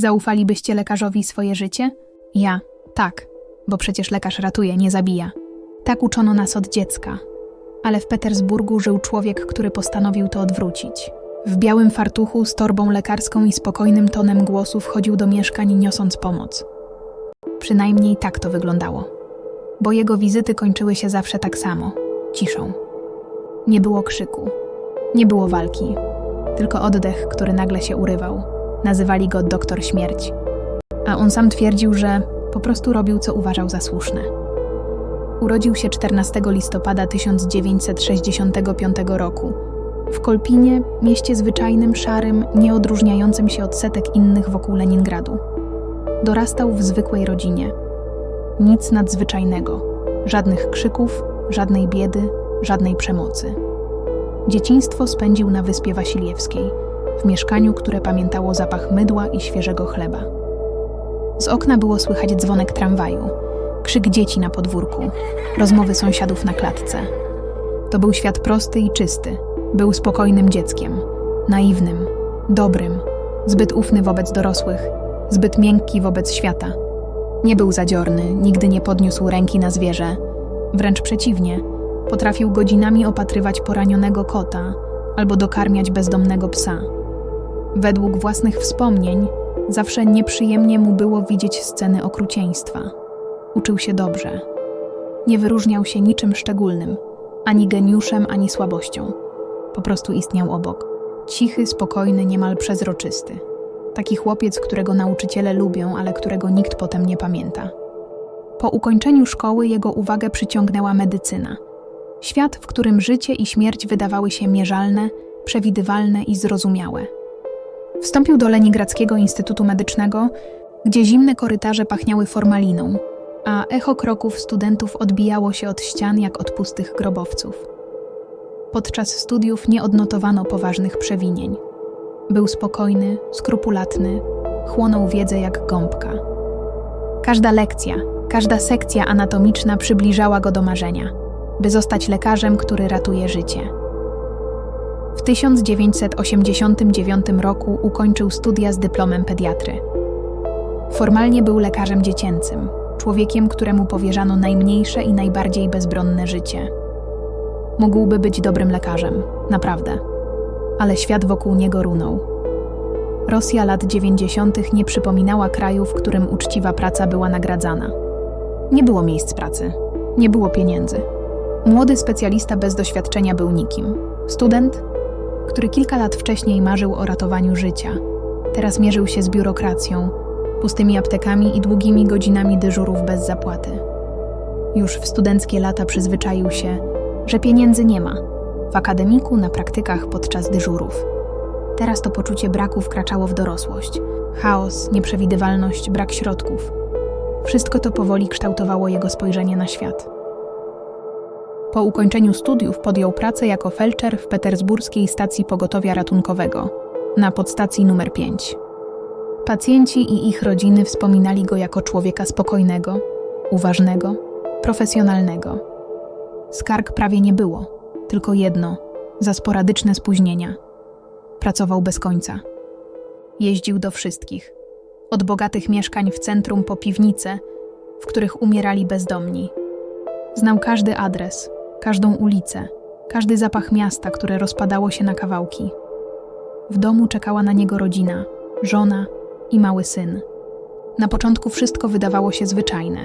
Zaufalibyście lekarzowi swoje życie? Ja, tak, bo przecież lekarz ratuje, nie zabija. Tak uczono nas od dziecka. Ale w Petersburgu żył człowiek, który postanowił to odwrócić. W białym fartuchu, z torbą lekarską i spokojnym tonem głosu wchodził do mieszkań niosąc pomoc. Przynajmniej tak to wyglądało. Bo jego wizyty kończyły się zawsze tak samo ciszą. Nie było krzyku, nie było walki, tylko oddech, który nagle się urywał. Nazywali go doktor śmierć. A on sam twierdził, że po prostu robił, co uważał za słuszne. Urodził się 14 listopada 1965 roku w Kolpinie, mieście zwyczajnym, szarym, nieodróżniającym się od setek innych wokół Leningradu. Dorastał w zwykłej rodzinie. Nic nadzwyczajnego, żadnych krzyków, żadnej biedy, żadnej przemocy. Dzieciństwo spędził na Wyspie Wasiliewskiej, w mieszkaniu, które pamiętało zapach mydła i świeżego chleba. Z okna było słychać dzwonek tramwaju, krzyk dzieci na podwórku, rozmowy sąsiadów na klatce. To był świat prosty i czysty. Był spokojnym dzieckiem, naiwnym, dobrym, zbyt ufny wobec dorosłych, zbyt miękki wobec świata. Nie był zadziorny, nigdy nie podniósł ręki na zwierzę. Wręcz przeciwnie, potrafił godzinami opatrywać poranionego kota albo dokarmiać bezdomnego psa. Według własnych wspomnień, zawsze nieprzyjemnie mu było widzieć sceny okrucieństwa. Uczył się dobrze. Nie wyróżniał się niczym szczególnym, ani geniuszem, ani słabością. Po prostu istniał obok. Cichy, spokojny, niemal przezroczysty. Taki chłopiec, którego nauczyciele lubią, ale którego nikt potem nie pamięta. Po ukończeniu szkoły jego uwagę przyciągnęła medycyna. Świat, w którym życie i śmierć wydawały się mierzalne, przewidywalne i zrozumiałe. Wstąpił do Lenigradzkiego Instytutu Medycznego, gdzie zimne korytarze pachniały formaliną, a echo kroków studentów odbijało się od ścian jak od pustych grobowców. Podczas studiów nie odnotowano poważnych przewinień. Był spokojny, skrupulatny, chłonął wiedzę jak gąbka. Każda lekcja, każda sekcja anatomiczna przybliżała go do marzenia, by zostać lekarzem, który ratuje życie. W 1989 roku ukończył studia z dyplomem pediatry. Formalnie był lekarzem dziecięcym, człowiekiem, któremu powierzano najmniejsze i najbardziej bezbronne życie. Mógłby być dobrym lekarzem, naprawdę. Ale świat wokół niego runął. Rosja lat 90. nie przypominała kraju, w którym uczciwa praca była nagradzana. Nie było miejsc pracy, nie było pieniędzy. Młody specjalista bez doświadczenia był nikim. Student, który kilka lat wcześniej marzył o ratowaniu życia, teraz mierzył się z biurokracją, pustymi aptekami i długimi godzinami dyżurów bez zapłaty. Już w studenckie lata przyzwyczaił się, że pieniędzy nie ma. W akademiku, na praktykach, podczas dyżurów. Teraz to poczucie braku wkraczało w dorosłość. Chaos, nieprzewidywalność, brak środków. Wszystko to powoli kształtowało jego spojrzenie na świat. Po ukończeniu studiów podjął pracę jako felczer w petersburskiej stacji pogotowia ratunkowego, na podstacji numer 5. Pacjenci i ich rodziny wspominali go jako człowieka spokojnego, uważnego, profesjonalnego. Skarg prawie nie było, tylko jedno za sporadyczne spóźnienia. Pracował bez końca. Jeździł do wszystkich, od bogatych mieszkań w centrum po piwnice, w których umierali bezdomni. Znał każdy adres, każdą ulicę, każdy zapach miasta, które rozpadało się na kawałki. W domu czekała na niego rodzina, żona i mały syn. Na początku wszystko wydawało się zwyczajne.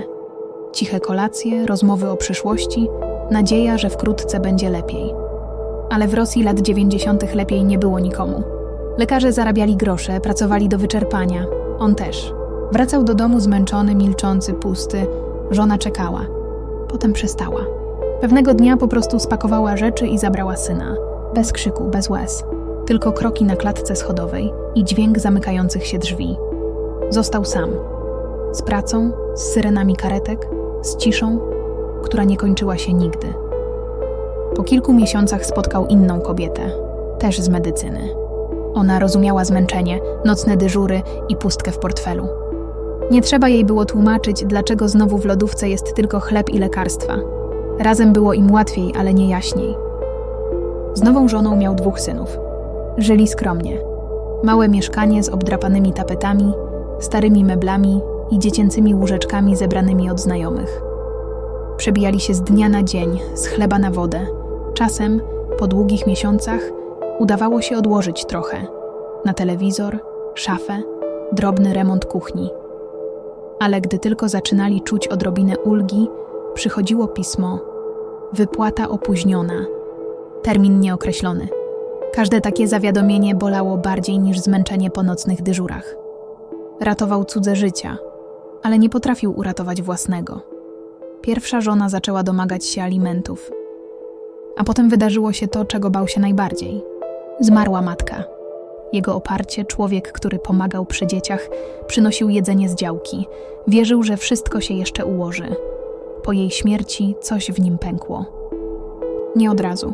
Ciche kolacje, rozmowy o przyszłości, nadzieja, że wkrótce będzie lepiej. Ale w Rosji lat 90. lepiej nie było nikomu. Lekarze zarabiali grosze, pracowali do wyczerpania. On też. Wracał do domu zmęczony, milczący, pusty. Żona czekała. Potem przestała. Pewnego dnia po prostu spakowała rzeczy i zabrała syna. Bez krzyku, bez łez. Tylko kroki na klatce schodowej i dźwięk zamykających się drzwi. Został sam. Z pracą, z syrenami karetek, z ciszą, która nie kończyła się nigdy. Po kilku miesiącach spotkał inną kobietę, też z medycyny. Ona rozumiała zmęczenie, nocne dyżury i pustkę w portfelu. Nie trzeba jej było tłumaczyć, dlaczego znowu w lodówce jest tylko chleb i lekarstwa. Razem było im łatwiej, ale nie jaśniej. Z nową żoną miał dwóch synów. Żyli skromnie. Małe mieszkanie z obdrapanymi tapetami, starymi meblami i dziecięcymi łóżeczkami zebranymi od znajomych. Przebijali się z dnia na dzień, z chleba na wodę. Czasem, po długich miesiącach, udawało się odłożyć trochę na telewizor, szafę, drobny remont kuchni. Ale gdy tylko zaczynali czuć odrobinę ulgi, przychodziło pismo: wypłata opóźniona, termin nieokreślony. Każde takie zawiadomienie bolało bardziej niż zmęczenie po nocnych dyżurach. Ratował cudze życia, ale nie potrafił uratować własnego. Pierwsza żona zaczęła domagać się alimentów. A potem wydarzyło się to, czego bał się najbardziej. Zmarła matka. Jego oparcie, człowiek, który pomagał przy dzieciach, przynosił jedzenie z działki. Wierzył, że wszystko się jeszcze ułoży. Po jej śmierci coś w nim pękło. Nie od razu.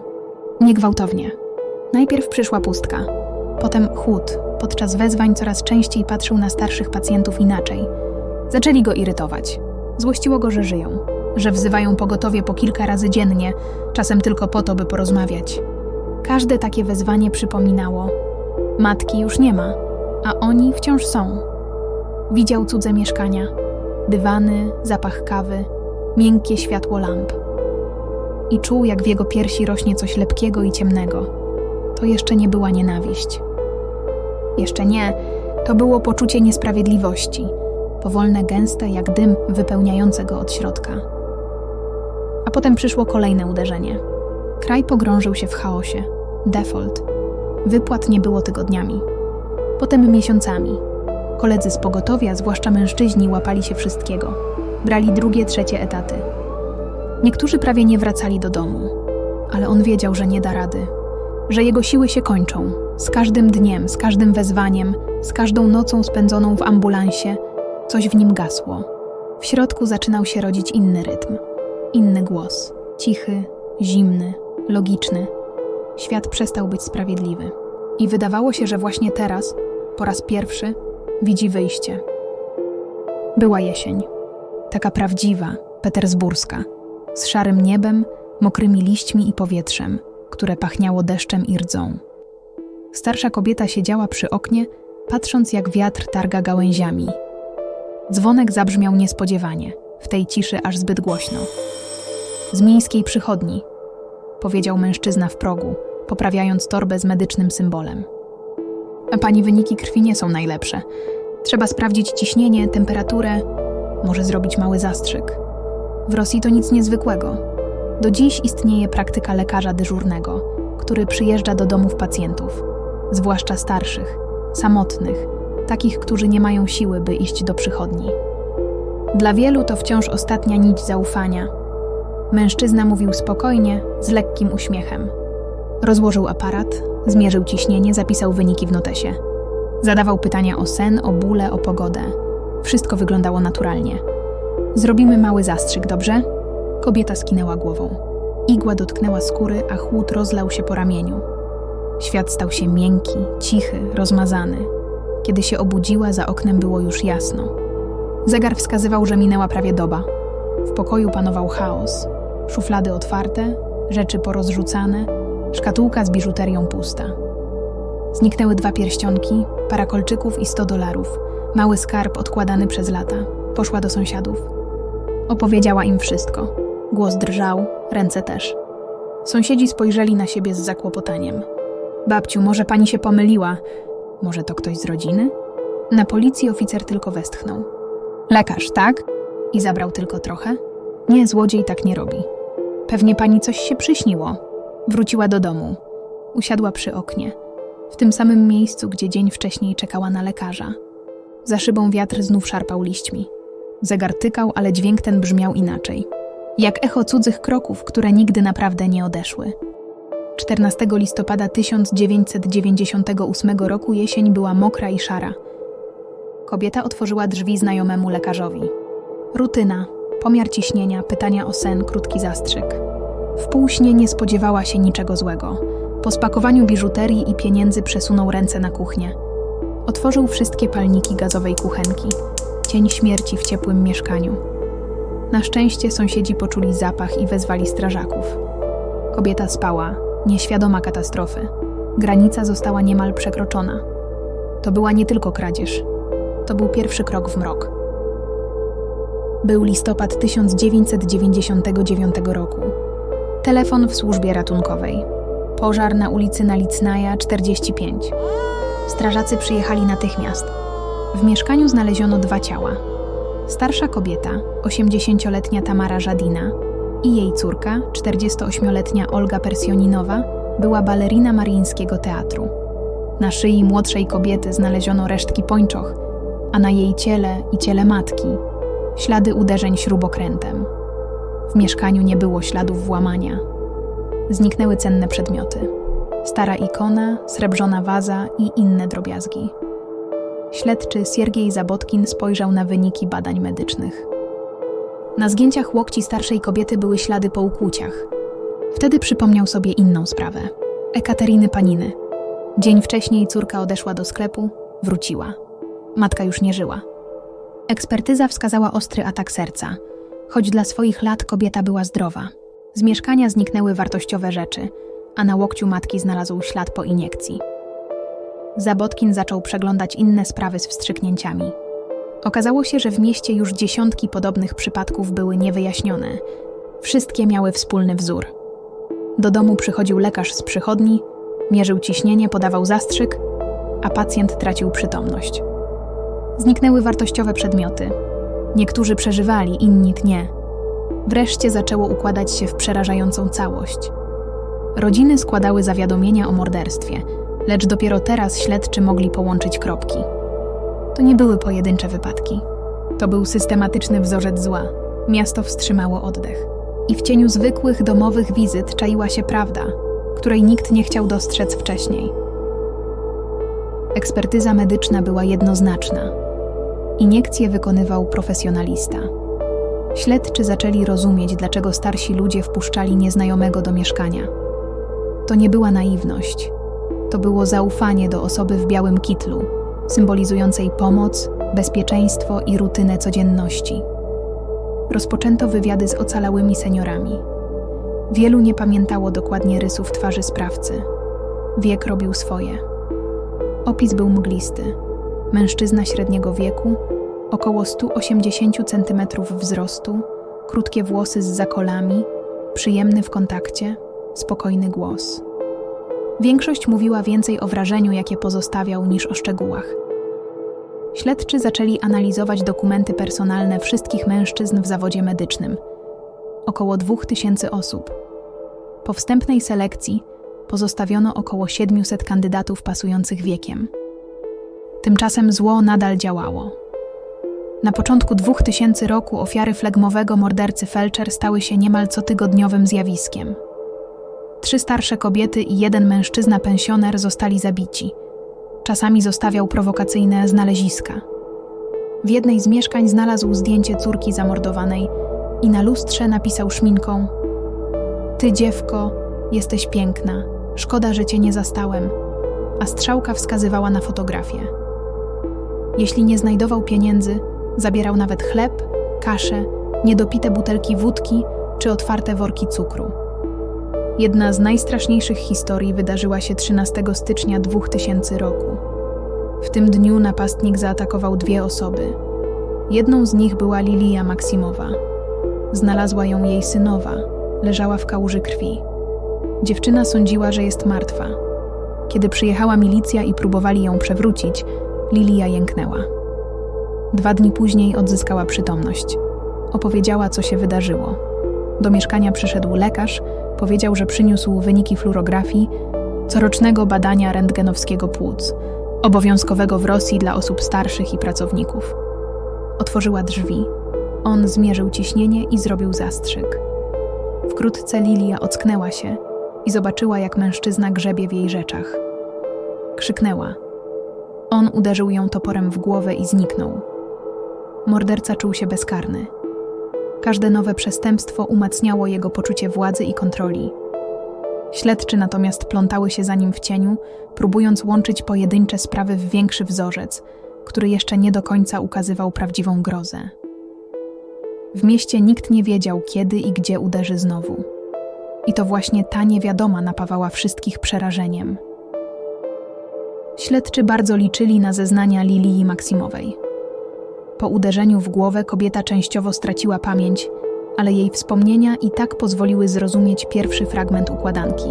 Nie gwałtownie. Najpierw przyszła pustka. Potem chłód. Podczas wezwań coraz częściej patrzył na starszych pacjentów inaczej. Zaczęli go irytować. Złościło go, że żyją, że wzywają pogotowie po kilka razy dziennie, czasem tylko po to, by porozmawiać. Każde takie wezwanie przypominało: Matki już nie ma, a oni wciąż są. Widział cudze mieszkania, dywany, zapach kawy, miękkie światło lamp. I czuł, jak w jego piersi rośnie coś lepkiego i ciemnego. To jeszcze nie była nienawiść. Jeszcze nie, to było poczucie niesprawiedliwości, powolne, gęste jak dym wypełniające go od środka. A potem przyszło kolejne uderzenie. Kraj pogrążył się w chaosie. Default. Wypłat nie było tygodniami. Potem miesiącami. Koledzy z pogotowia, zwłaszcza mężczyźni, łapali się wszystkiego. Brali drugie, trzecie etaty. Niektórzy prawie nie wracali do domu, ale on wiedział, że nie da rady, że jego siły się kończą. Z każdym dniem, z każdym wezwaniem, z każdą nocą spędzoną w ambulansie, coś w nim gasło. W środku zaczynał się rodzić inny rytm, inny głos, cichy, zimny, logiczny. Świat przestał być sprawiedliwy. I wydawało się, że właśnie teraz, po raz pierwszy, widzi wyjście. Była jesień. Taka prawdziwa, petersburska, z szarym niebem, mokrymi liśćmi i powietrzem, które pachniało deszczem i rdzą. Starsza kobieta siedziała przy oknie, patrząc jak wiatr targa gałęziami. Dzwonek zabrzmiał niespodziewanie, w tej ciszy aż zbyt głośno. Z miejskiej przychodni, powiedział mężczyzna w progu, poprawiając torbę z medycznym symbolem. A pani wyniki krwi nie są najlepsze. Trzeba sprawdzić ciśnienie, temperaturę, może zrobić mały zastrzyk. W Rosji to nic niezwykłego. Do dziś istnieje praktyka lekarza dyżurnego, który przyjeżdża do domów pacjentów, zwłaszcza starszych, samotnych, takich, którzy nie mają siły, by iść do przychodni. Dla wielu to wciąż ostatnia nić zaufania. Mężczyzna mówił spokojnie, z lekkim uśmiechem. Rozłożył aparat, zmierzył ciśnienie, zapisał wyniki w notesie. Zadawał pytania o sen, o bóle, o pogodę. Wszystko wyglądało naturalnie. Zrobimy mały zastrzyk, dobrze? Kobieta skinęła głową. Igła dotknęła skóry, a chłód rozlał się po ramieniu. Świat stał się miękki, cichy, rozmazany. Kiedy się obudziła, za oknem było już jasno. Zegar wskazywał, że minęła prawie doba. W pokoju panował chaos. Szuflady otwarte, rzeczy porozrzucane, szkatułka z biżuterią pusta. Zniknęły dwa pierścionki, para kolczyków i sto dolarów. Mały skarb odkładany przez lata. Poszła do sąsiadów. Opowiedziała im wszystko. Głos drżał, ręce też. Sąsiedzi spojrzeli na siebie z zakłopotaniem. Babciu, może pani się pomyliła. Może to ktoś z rodziny? Na policji oficer tylko westchnął. Lekarz, tak? I zabrał tylko trochę? Nie, złodziej tak nie robi. Pewnie pani coś się przyśniło. Wróciła do domu. Usiadła przy oknie, w tym samym miejscu, gdzie dzień wcześniej czekała na lekarza. Za szybą wiatr znów szarpał liśćmi. Zegar tykał, ale dźwięk ten brzmiał inaczej. Jak echo cudzych kroków, które nigdy naprawdę nie odeszły. 14 listopada 1998 roku jesień była mokra i szara. Kobieta otworzyła drzwi znajomemu lekarzowi. Rutyna, pomiar ciśnienia, pytania o sen, krótki zastrzyk. W półśnie nie spodziewała się niczego złego. Po spakowaniu biżuterii i pieniędzy przesunął ręce na kuchnię. Otworzył wszystkie palniki gazowej kuchenki. Cień śmierci w ciepłym mieszkaniu. Na szczęście sąsiedzi poczuli zapach i wezwali strażaków. Kobieta spała, nieświadoma katastrofy. Granica została niemal przekroczona. To była nie tylko kradzież. To był pierwszy krok w mrok. Był listopad 1999 roku. Telefon w służbie ratunkowej. Pożar na ulicy Nalicnaja 45. Strażacy przyjechali natychmiast. W mieszkaniu znaleziono dwa ciała. Starsza kobieta, 80-letnia Tamara Żadina i jej córka, 48-letnia Olga Persjoninowa, była balerina Marińskiego Teatru. Na szyi młodszej kobiety znaleziono resztki pończoch, a na jej ciele i ciele matki ślady uderzeń śrubokrętem. W mieszkaniu nie było śladów włamania. Zniknęły cenne przedmioty: stara ikona, srebrzona waza i inne drobiazgi. Śledczy Siergiej Zabotkin spojrzał na wyniki badań medycznych. Na zgięciach łokci starszej kobiety były ślady po ukłuciach. Wtedy przypomniał sobie inną sprawę. Ekateryny Paniny. Dzień wcześniej córka odeszła do sklepu, wróciła. Matka już nie żyła. Ekspertyza wskazała ostry atak serca, choć dla swoich lat kobieta była zdrowa. Z mieszkania zniknęły wartościowe rzeczy, a na łokciu matki znalazł ślad po iniekcji. Zabotkin zaczął przeglądać inne sprawy z wstrzyknięciami. Okazało się, że w mieście już dziesiątki podobnych przypadków były niewyjaśnione. Wszystkie miały wspólny wzór. Do domu przychodził lekarz z przychodni, mierzył ciśnienie, podawał zastrzyk, a pacjent tracił przytomność. Zniknęły wartościowe przedmioty. Niektórzy przeżywali, inni nie. Wreszcie zaczęło układać się w przerażającą całość. Rodziny składały zawiadomienia o morderstwie, lecz dopiero teraz śledczy mogli połączyć kropki. To nie były pojedyncze wypadki. To był systematyczny wzorzec zła. Miasto wstrzymało oddech. I w cieniu zwykłych domowych wizyt czaiła się prawda, której nikt nie chciał dostrzec wcześniej. Ekspertyza medyczna była jednoznaczna. Iniekcje wykonywał profesjonalista. Śledczy zaczęli rozumieć, dlaczego starsi ludzie wpuszczali nieznajomego do mieszkania. To nie była naiwność, to było zaufanie do osoby w białym kitlu, symbolizującej pomoc, bezpieczeństwo i rutynę codzienności. Rozpoczęto wywiady z ocalałymi seniorami. Wielu nie pamiętało dokładnie rysów twarzy sprawcy. Wiek robił swoje. Opis był mglisty. Mężczyzna średniego wieku, około 180 cm wzrostu, krótkie włosy z zakolami, przyjemny w kontakcie, spokojny głos. Większość mówiła więcej o wrażeniu, jakie pozostawiał, niż o szczegółach. Śledczy zaczęli analizować dokumenty personalne wszystkich mężczyzn w zawodzie medycznym około 2000 osób. Po wstępnej selekcji pozostawiono około 700 kandydatów pasujących wiekiem. Tymczasem zło nadal działało. Na początku 2000 roku ofiary flegmowego mordercy Felcher stały się niemal cotygodniowym zjawiskiem. Trzy starsze kobiety i jeden mężczyzna pensjoner zostali zabici. Czasami zostawiał prowokacyjne znaleziska. W jednej z mieszkań znalazł zdjęcie córki zamordowanej i na lustrze napisał szminką: Ty, dziewko, jesteś piękna, szkoda, że cię nie zastałem. A strzałka wskazywała na fotografię. Jeśli nie znajdował pieniędzy, zabierał nawet chleb, kaszę, niedopite butelki wódki czy otwarte worki cukru. Jedna z najstraszniejszych historii wydarzyła się 13 stycznia 2000 roku. W tym dniu napastnik zaatakował dwie osoby. Jedną z nich była Lilia Maksimowa. Znalazła ją jej synowa, leżała w kałuży krwi. Dziewczyna sądziła, że jest martwa. Kiedy przyjechała milicja i próbowali ją przewrócić, Lilia jęknęła. Dwa dni później odzyskała przytomność. Opowiedziała, co się wydarzyło. Do mieszkania przyszedł lekarz, powiedział, że przyniósł wyniki fluorografii, corocznego badania rentgenowskiego płuc, obowiązkowego w Rosji dla osób starszych i pracowników. Otworzyła drzwi. On zmierzył ciśnienie i zrobił zastrzyk. Wkrótce Lilia ocknęła się i zobaczyła, jak mężczyzna grzebie w jej rzeczach. Krzyknęła. On uderzył ją toporem w głowę i zniknął. Morderca czuł się bezkarny. Każde nowe przestępstwo umacniało jego poczucie władzy i kontroli. Śledczy natomiast plątały się za nim w cieniu, próbując łączyć pojedyncze sprawy w większy wzorzec, który jeszcze nie do końca ukazywał prawdziwą grozę. W mieście nikt nie wiedział, kiedy i gdzie uderzy znowu. I to właśnie ta niewiadoma napawała wszystkich przerażeniem. Śledczy bardzo liczyli na zeznania Lilii Maksimowej. Po uderzeniu w głowę kobieta częściowo straciła pamięć, ale jej wspomnienia i tak pozwoliły zrozumieć pierwszy fragment układanki.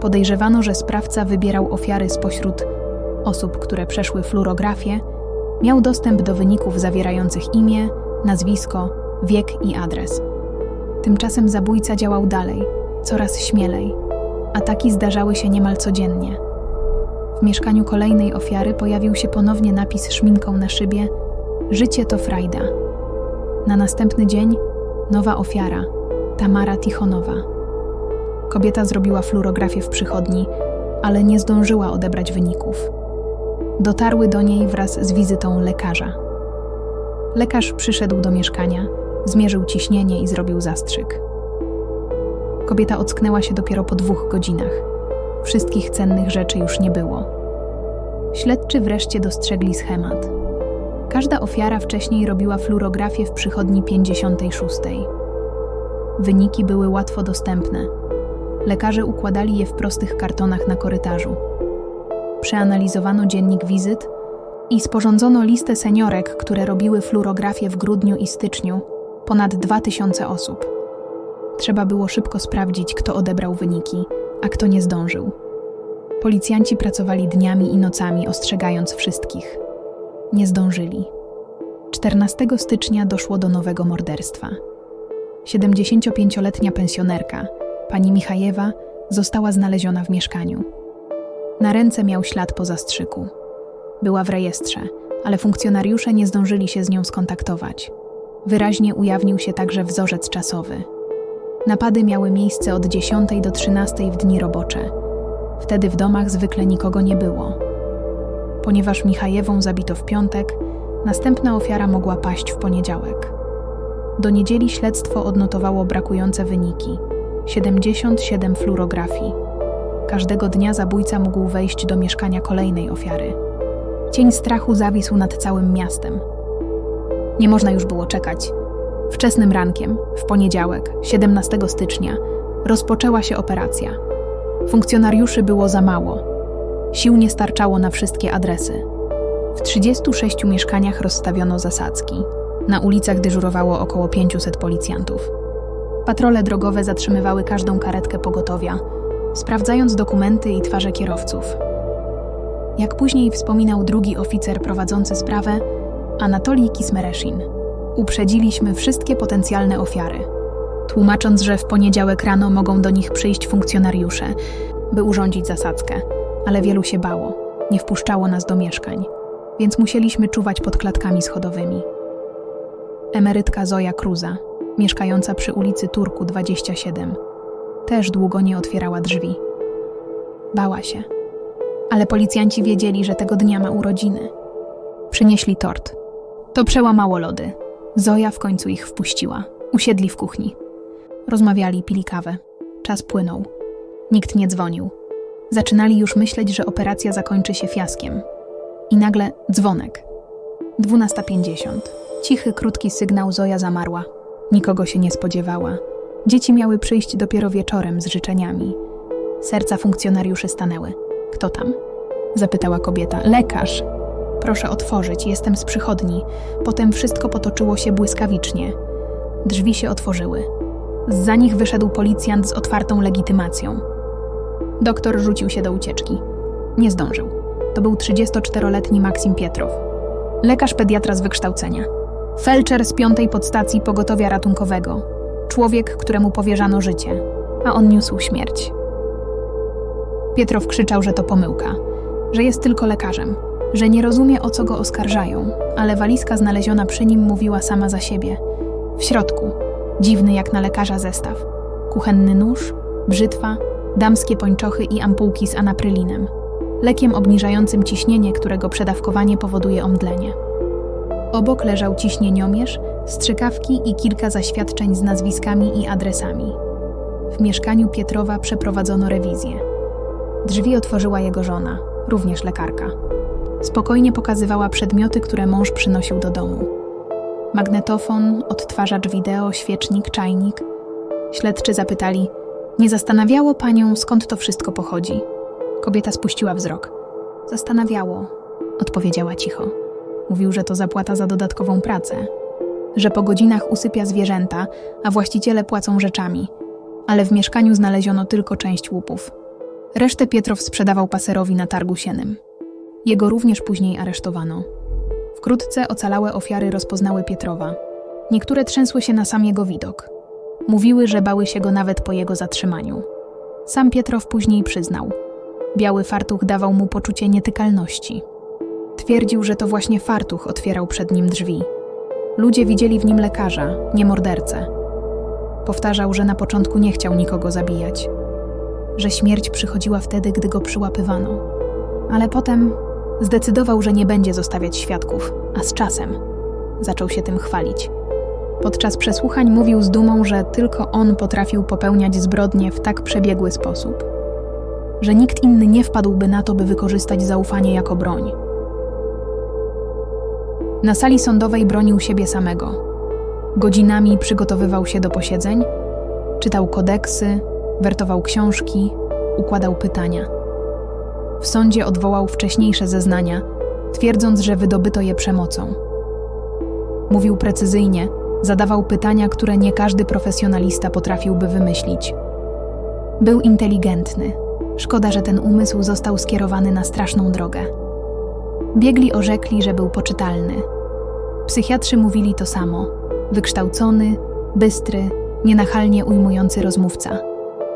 Podejrzewano, że sprawca wybierał ofiary spośród osób, które przeszły fluorografię, miał dostęp do wyników zawierających imię, nazwisko, wiek i adres. Tymczasem zabójca działał dalej, coraz śmielej. Ataki zdarzały się niemal codziennie. W mieszkaniu kolejnej ofiary pojawił się ponownie napis szminką na szybie: Życie to frajda. Na następny dzień nowa ofiara Tamara Tichonowa. Kobieta zrobiła fluorografię w przychodni, ale nie zdążyła odebrać wyników. Dotarły do niej wraz z wizytą lekarza. Lekarz przyszedł do mieszkania, zmierzył ciśnienie i zrobił zastrzyk. Kobieta ocknęła się dopiero po dwóch godzinach. Wszystkich cennych rzeczy już nie było. Śledczy wreszcie dostrzegli schemat. Każda ofiara wcześniej robiła fluorografię w przychodni 56. Wyniki były łatwo dostępne. Lekarze układali je w prostych kartonach na korytarzu. Przeanalizowano dziennik wizyt i sporządzono listę seniorek, które robiły fluorografię w grudniu i styczniu, ponad 2000 osób. Trzeba było szybko sprawdzić, kto odebrał wyniki, a kto nie zdążył. Policjanci pracowali dniami i nocami, ostrzegając wszystkich. Nie zdążyli. 14 stycznia doszło do nowego morderstwa. 75-letnia pensjonerka, pani Michajewa, została znaleziona w mieszkaniu. Na ręce miał ślad po zastrzyku. Była w rejestrze, ale funkcjonariusze nie zdążyli się z nią skontaktować. Wyraźnie ujawnił się także wzorzec czasowy. Napady miały miejsce od 10 do 13 w dni robocze. Wtedy w domach zwykle nikogo nie było. Ponieważ Michajewą zabito w piątek, następna ofiara mogła paść w poniedziałek. Do niedzieli śledztwo odnotowało brakujące wyniki 77 fluorografii. Każdego dnia zabójca mógł wejść do mieszkania kolejnej ofiary. Cień strachu zawisł nad całym miastem. Nie można już było czekać. Wczesnym rankiem, w poniedziałek, 17 stycznia, rozpoczęła się operacja. Funkcjonariuszy było za mało. Sił nie starczało na wszystkie adresy. W 36 mieszkaniach rozstawiono zasadzki. Na ulicach dyżurowało około 500 policjantów. Patrole drogowe zatrzymywały każdą karetkę pogotowia, sprawdzając dokumenty i twarze kierowców. Jak później wspominał drugi oficer prowadzący sprawę, Anatolij Kismereszin. Uprzedziliśmy wszystkie potencjalne ofiary, tłumacząc, że w poniedziałek rano mogą do nich przyjść funkcjonariusze, by urządzić zasadzkę, ale wielu się bało, nie wpuszczało nas do mieszkań, więc musieliśmy czuwać pod klatkami schodowymi. Emerytka Zoja Kruza, mieszkająca przy ulicy Turku 27, też długo nie otwierała drzwi. Bała się, ale policjanci wiedzieli, że tego dnia ma urodziny. Przynieśli tort. To przełamało lody. Zoja w końcu ich wpuściła. Usiedli w kuchni. Rozmawiali, pili kawę. Czas płynął. Nikt nie dzwonił. Zaczynali już myśleć, że operacja zakończy się fiaskiem. I nagle dzwonek. 12.50. Cichy, krótki sygnał Zoja zamarła. Nikogo się nie spodziewała. Dzieci miały przyjść dopiero wieczorem z życzeniami. Serca funkcjonariuszy stanęły. Kto tam? Zapytała kobieta. Lekarz. Proszę otworzyć, jestem z przychodni. Potem wszystko potoczyło się błyskawicznie. Drzwi się otworzyły. Za nich wyszedł policjant z otwartą legitymacją. Doktor rzucił się do ucieczki. Nie zdążył. To był 34-letni Maksim Pietrow. Lekarz pediatra z wykształcenia. Felczer z piątej podstacji pogotowia ratunkowego. Człowiek, któremu powierzano życie, a on niósł śmierć. Pietrow krzyczał, że to pomyłka, że jest tylko lekarzem, że nie rozumie o co go oskarżają, ale walizka znaleziona przy nim mówiła sama za siebie. W środku, dziwny jak na lekarza zestaw, kuchenny nóż, brzytwa, damskie pończochy i ampułki z anaprylinem, lekiem obniżającym ciśnienie, którego przedawkowanie powoduje omdlenie. Obok leżał ciśnieniomierz, strzykawki i kilka zaświadczeń z nazwiskami i adresami. W mieszkaniu Pietrowa przeprowadzono rewizję. Drzwi otworzyła jego żona, również lekarka. Spokojnie pokazywała przedmioty, które mąż przynosił do domu. Magnetofon, odtwarzacz wideo, świecznik, czajnik. Śledczy zapytali: Nie zastanawiało panią, skąd to wszystko pochodzi? Kobieta spuściła wzrok. Zastanawiało, odpowiedziała cicho. Mówił, że to zapłata za dodatkową pracę. Że po godzinach usypia zwierzęta, a właściciele płacą rzeczami. Ale w mieszkaniu znaleziono tylko część łupów. Resztę Pietrow sprzedawał paserowi na targu siennym. Jego również później aresztowano. Wkrótce ocalałe ofiary rozpoznały Pietrowa. Niektóre trzęsły się na sam jego widok. Mówiły, że bały się go nawet po jego zatrzymaniu. Sam Pietrow później przyznał. Biały fartuch dawał mu poczucie nietykalności. Twierdził, że to właśnie fartuch otwierał przed nim drzwi. Ludzie widzieli w nim lekarza, nie mordercę. Powtarzał, że na początku nie chciał nikogo zabijać, że śmierć przychodziła wtedy, gdy go przyłapywano. Ale potem zdecydował, że nie będzie zostawiać świadków, a z czasem zaczął się tym chwalić. Podczas przesłuchań mówił z dumą, że tylko on potrafił popełniać zbrodnie w tak przebiegły sposób, że nikt inny nie wpadłby na to, by wykorzystać zaufanie jako broń. Na sali sądowej bronił siebie samego. Godzinami przygotowywał się do posiedzeń, czytał kodeksy, wertował książki, układał pytania. W sądzie odwołał wcześniejsze zeznania, twierdząc, że wydobyto je przemocą. Mówił precyzyjnie, zadawał pytania, które nie każdy profesjonalista potrafiłby wymyślić. Był inteligentny. Szkoda, że ten umysł został skierowany na straszną drogę. Biegli orzekli, że był poczytalny. Psychiatrzy mówili to samo. Wykształcony, bystry, nienachalnie ujmujący rozmówca.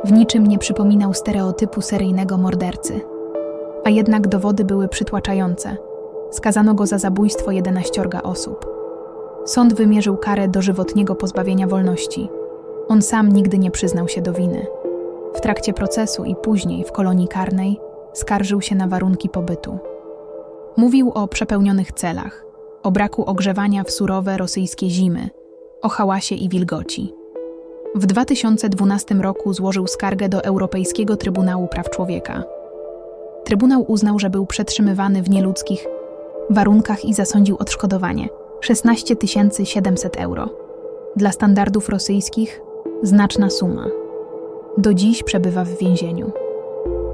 W niczym nie przypominał stereotypu seryjnego mordercy. A jednak dowody były przytłaczające. Skazano go za zabójstwo 11 osób. Sąd wymierzył karę dożywotniego pozbawienia wolności. On sam nigdy nie przyznał się do winy. W trakcie procesu i później w kolonii karnej skarżył się na warunki pobytu. Mówił o przepełnionych celach, o braku ogrzewania w surowe rosyjskie zimy, o hałasie i wilgoci. W 2012 roku złożył skargę do Europejskiego Trybunału Praw Człowieka. Trybunał uznał, że był przetrzymywany w nieludzkich warunkach i zasądził odszkodowanie 16 700 euro. Dla standardów rosyjskich znaczna suma. Do dziś przebywa w więzieniu.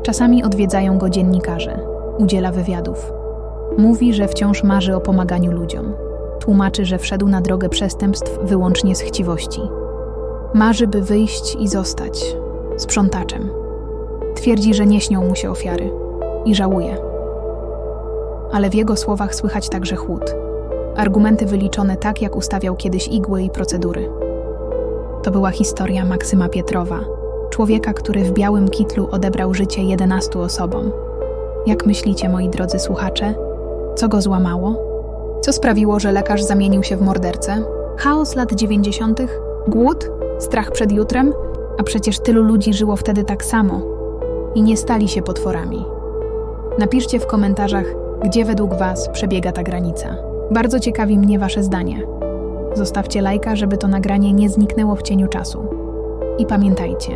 Czasami odwiedzają go dziennikarze, udziela wywiadów. Mówi, że wciąż marzy o pomaganiu ludziom. Tłumaczy, że wszedł na drogę przestępstw wyłącznie z chciwości. Marzy, by wyjść i zostać sprzątaczem. Twierdzi, że nie śnią mu się ofiary i żałuje. Ale w jego słowach słychać także chłód. Argumenty wyliczone tak, jak ustawiał kiedyś igły i procedury. To była historia Maksyma Pietrowa, człowieka, który w białym kitlu odebrał życie 11 osobom. Jak myślicie, moi drodzy słuchacze? Co go złamało? Co sprawiło, że lekarz zamienił się w mordercę? Chaos lat 90., głód, strach przed jutrem, a przecież tylu ludzi żyło wtedy tak samo i nie stali się potworami. Napiszcie w komentarzach, gdzie według Was przebiega ta granica. Bardzo ciekawi mnie Wasze zdanie. Zostawcie lajka, żeby to nagranie nie zniknęło w cieniu czasu. I pamiętajcie,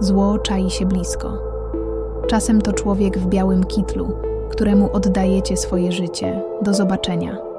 zło czai się blisko. Czasem to człowiek w białym kitlu, któremu oddajecie swoje życie. Do zobaczenia.